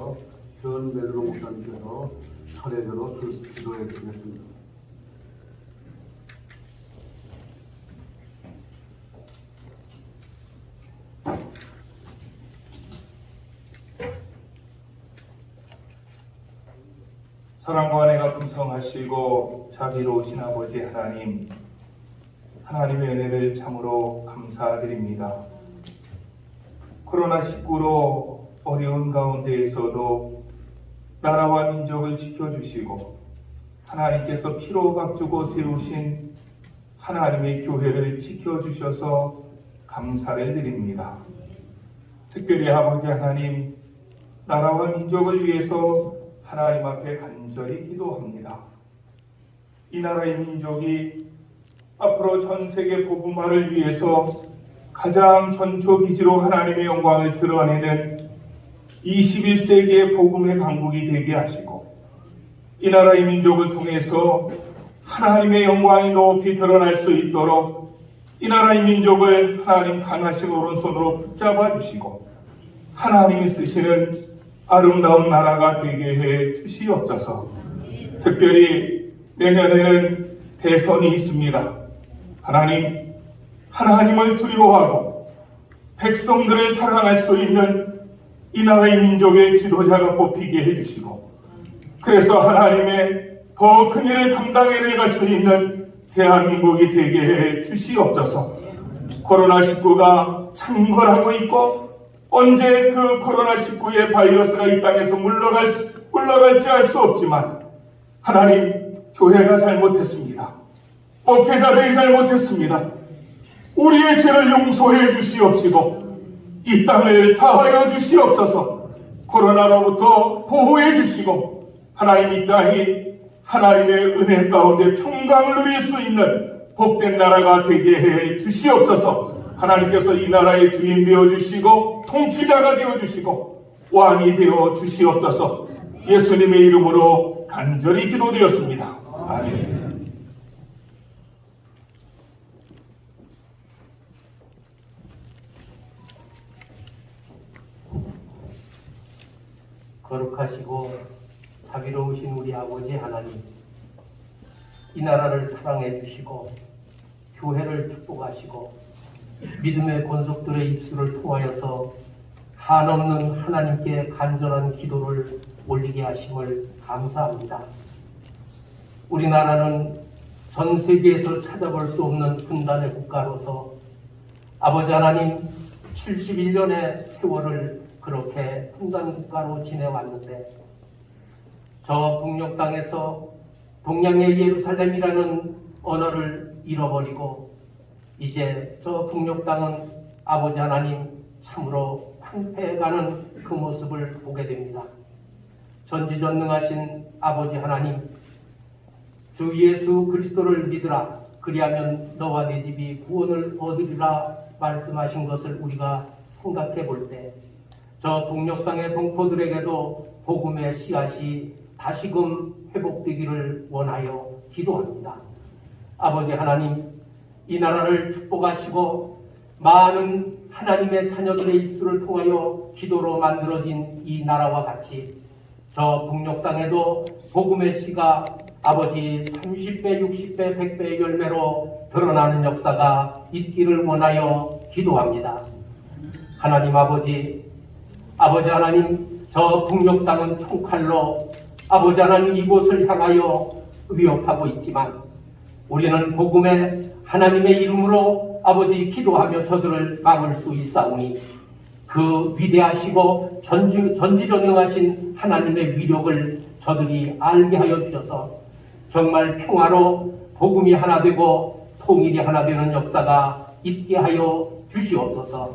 위해서 현 베드로 목사님께서 기- 기도해 주시겠습니다. 사랑과 은혜가 풍성하시고 자비로우신 아버지 하나님, 하나님의 은혜를 참으로 감사드립니다. 코로나19로 어려운 가운데에서도 나라와 민족을 지켜주시고 하나님께서 피로 박주고 세우신 하나님의 교회를 지켜주셔서 감사를 드립니다. 특별히 아버지 하나님, 나라와 민족을 위해서 하나님 앞에 간절히 기도합니다. 이 나라의 민족이 앞으로 전 세계 복음화를 위해서 가장 전초 기지로 하나님의 영광을 드러내는 21세기의 복음의 강국이 되게 하시고 이 나라의 민족을 통해서 하나님의 영광이 높이 드러날 수 있도록 이 나라의 민족을 하나님 강하신 오른손으로 붙잡아 주시고 하나님이 쓰시는 아름다운 나라가 되게 해 주시옵소서. 특별히 내년에는 대선이 있습니다. 하나님, 하나님을 두려워하고 백성들을 사랑할 수 있는 이 나라의 민족의 지도자가 뽑히게 해주시고 그래서 하나님의 더 큰 일을 감당해내갈 수 있는 대한민국이 되게 해 주시옵소서. 코로나19가 창궐하고 있고 언제 그 코로나19의 바이러스가 이 땅에서 물러갈 수, 물러갈지 알 수 없지만 하나님 교회가 잘못했습니다. 목회자들이 잘못했습니다. 우리의 죄를 용서해 주시옵시고 이 땅을 사하여 주시옵소서 코로나로부터 보호해 주시고 하나님 이 땅이 하나님의 은혜 가운데 평강을 누릴 수 있는 복된 나라가 되게 해 주시옵소서 하나님께서 이 나라의 주인 되어 주시고 통치자가 되어 주시고 왕이 되어 주시옵소서 예수님의 이름으로 간절히 기도드렸습니다. 아멘. 거룩하시고 자비로우신 우리 아버지 하나님, 이 나라를 사랑해 주시고 교회를 축복하시고 믿음의 권속들의 입술을 통하여서 한없는 하나님께 간절한 기도를 올리게 하심을 감사합니다. 우리나라는 전 세계에서 찾아볼 수 없는 분단의 국가로서 아버지 하나님 71년의 세월을 그렇게 분단 국가로 지내왔는데 저 북녘 땅에서 동양의 예루살렘이라는 언어를 잃어버리고 이제 저 북녘 땅은 아버지 하나님 참으로 황폐해가는 그 모습을 보게 됩니다. 전지전능하신 아버지 하나님 주 예수 그리스도를 믿으라 그리하면 너와 내 집이 구원을 얻으리라 말씀하신 것을 우리가 생각해 볼때 저 땅의 동포들에게도 복음의 씨앗이 다시금 회복되기를 원하여 기도합니다. 아버지 하나님 이 나라를 축복하시고 많은 하나님의 자녀들의 입술을 통하여 기도로 만들어진 이 나라와 같이 저 북녘 땅에도 복음의 씨가 아버지 30배, 60배, 100배의 열매로 드러나는 역사가 있기를 원하여 기도합니다. 하나님 아버지, 아버지 하나님, 저 북녘 땅은 총칼로 아버지 하나님 이곳을 향하여 위협하고 있지만 우리는 복음의 하나님의 이름으로 아버지 기도하며 저들을 막을 수 있사오니 그 위대하시고 전지, 전지전능하신 하나님의 위력을 저들이 알게 하여 주셔서 정말 평화로 복음이 하나 되고 통일이 하나 되는 역사가 있게 하여 주시옵소서.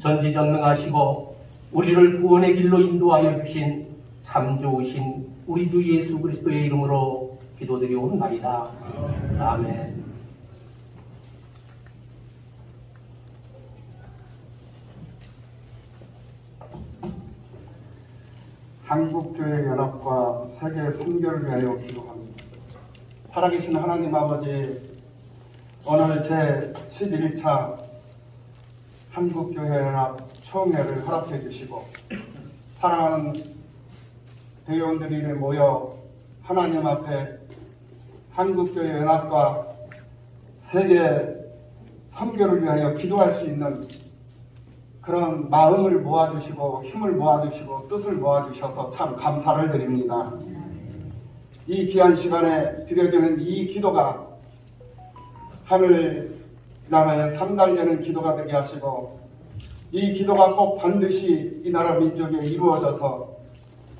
전지전능하시고 우리를 구원의 길로 인도하여 주신 참 좋으신 우리 주 예수 그리스도의 이름으로 기도드리옵나이다. 아멘. 한국교회 연합과 세계 선교를 위하여 기도합니다. 살아계신 하나님 아버지, 오늘 제 11차 한국교회 연합 총회를 허락해 주시고 사랑하는 대의원들이 모여 하나님 앞에 한국교회 연합과 세계 선교를 위하여 기도할 수 있는 그런 마음을 모아주시고 힘을 모아주시고 뜻을 모아주셔서 참 감사를 드립니다. 이 귀한 시간에 드려지는 이 기도가 하늘 나라에 삼달되는 기도가 되게 하시고 이 기도가 꼭 반드시 이 나라 민족에 이루어져서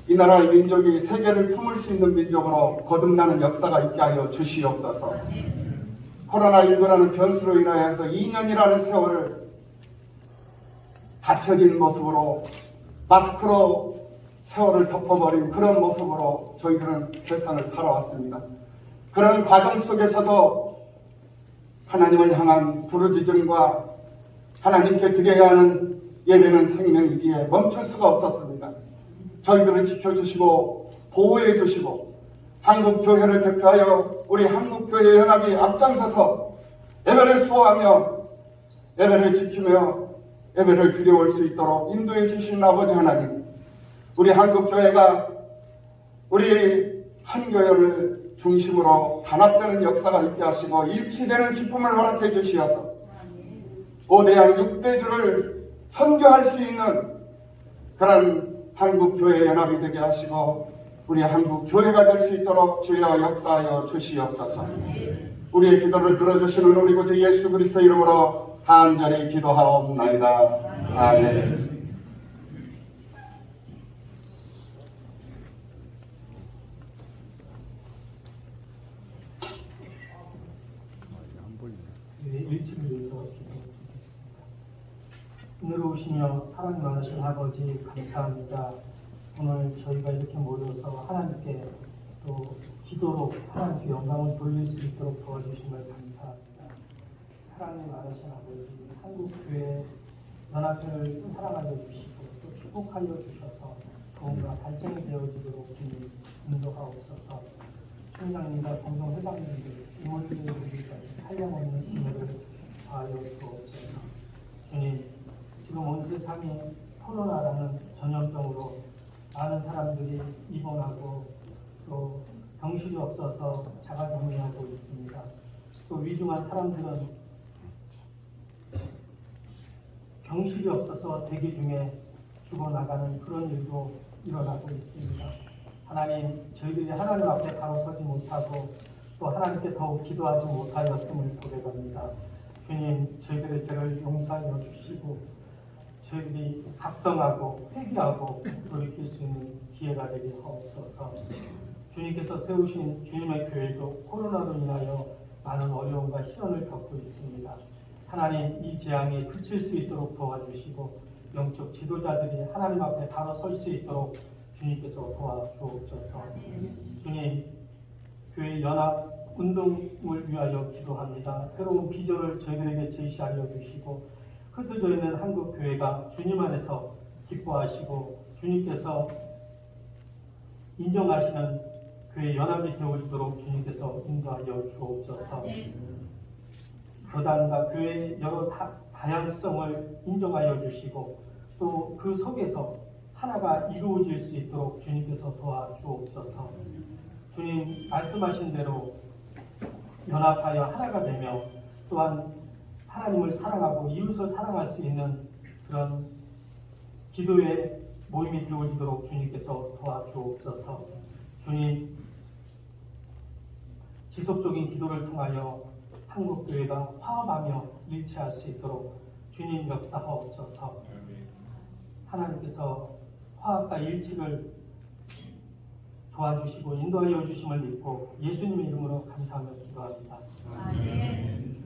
이 나라의 민족이 세계를 품을 수 있는 민족으로 거듭나는 역사가 있게 하여 주시옵소서. 코로나19라는 변수로 인하여서 2년이라는 세월을 닫혀진 모습으로 마스크로 세월을 덮어버린 그런 모습으로 저희들은 세상을 살아왔습니다. 그런 과정 속에서도 하나님을 향한 부르짖음과 하나님께 드려야 하는 예배는 생명이기에 멈출 수가 없었습니다. 저희들을 지켜주시고 보호해 주시고 한국 교회를 대표하여 우리 한국 교회 연합이 앞장서서 예배를 수호하며 예배를 지키며 예배를 드려올 수 있도록 인도해 주신 아버지 하나님 우리 한국 교회가 우리 한 교회를 중심으로 단합되는 역사가 있게 하시고 일치되는 기쁨을 허락해 주시어서 오대양 육대주를 선교할 수 있는 그런 한국 교회 연합이 되게 하시고 우리 한국 교회가 될 수 있도록 주여 역사하여 주시옵소서. 우리의 기도를 들어주시는 우리 구주 예수 그리스도 이름으로 간절히 기도하옵나이다. 아멘. 일치를 위해서 기도드리겠습니다. 은혜로우시며 사랑 많으신 아버지 감사합니다. 오늘 저희가 이렇게 모여서 하나님께 또 기도로 하나님께 영광을 돌릴 수 있도록 도와주심을 감사합니다. 사랑이 많으신 아버지 한국교회 연합회를 사랑하여 주시고 또 축복하여 주셔서 더욱더 발전이 되어지도록 인도하옵소서 총장님과 공동 회장님들 임원들까지 한량없는 힘을 다 주옵소서 주님 지금 온 세상이 코로나라는 전염병으로 많은 사람들이 입원하고 또 병실이 없어서 자가격리하고 있습니다. 또 위중한 사람들은 병실이 없어서 대기 중에 죽어나가는 그런 일도 일어나고 있습니다. 하나님, 저희들이 하나님 앞에 바로 서지 못하고 또 하나님께 더욱 기도하지 못하였음을 고백합니다. 주님, 저희들의 죄를 용서하여 주시고 저희들이 각성하고 회개하고 돌이킬 수 있는 기회가 되게 하옵소서. 주님께서 세우신 주님의 교회도 코로나로 인하여 많은 어려움과 시련을 겪고 있습니다. 하나님 이 재앙에 그칠 수 있도록 도와주시고 영적 지도자들이 하나님 앞에 바로 설 수 있도록 주님께서 도와주옵소서. 주님 교회 연합 운동을 위하여 기도합니다. 새로운 비전을 저희들에게 제시하여 주시고 흩어져 있는 한국 교회가 주님 안에서 기뻐하시고 주님께서 인정하시는 교회 연합이 되어지도록 주님께서 인도하여 주옵소서. 교단과 교회의 여러 다, 다양성을 인정하여 주시고 또 그 속에서 하나가 이루어질 수 있도록 주님께서 도와주옵소서. 주님 말씀하신 대로 연합하여 하나가 되며 또한 하나님을 사랑하고 이웃을 사랑할 수 있는 그런 기도의 모임이 되어지도록 주님께서 도와주옵소서. 주님 지속적인 기도를 통하여 한국 교회가 화합하며 일치할 수 있도록 주님 역사하옵소서. 하나님께서 화합과 일치를 도와주시고 인도하여 주심을 믿고 예수님의 이름으로 감사하며 기도합니다. 아멘.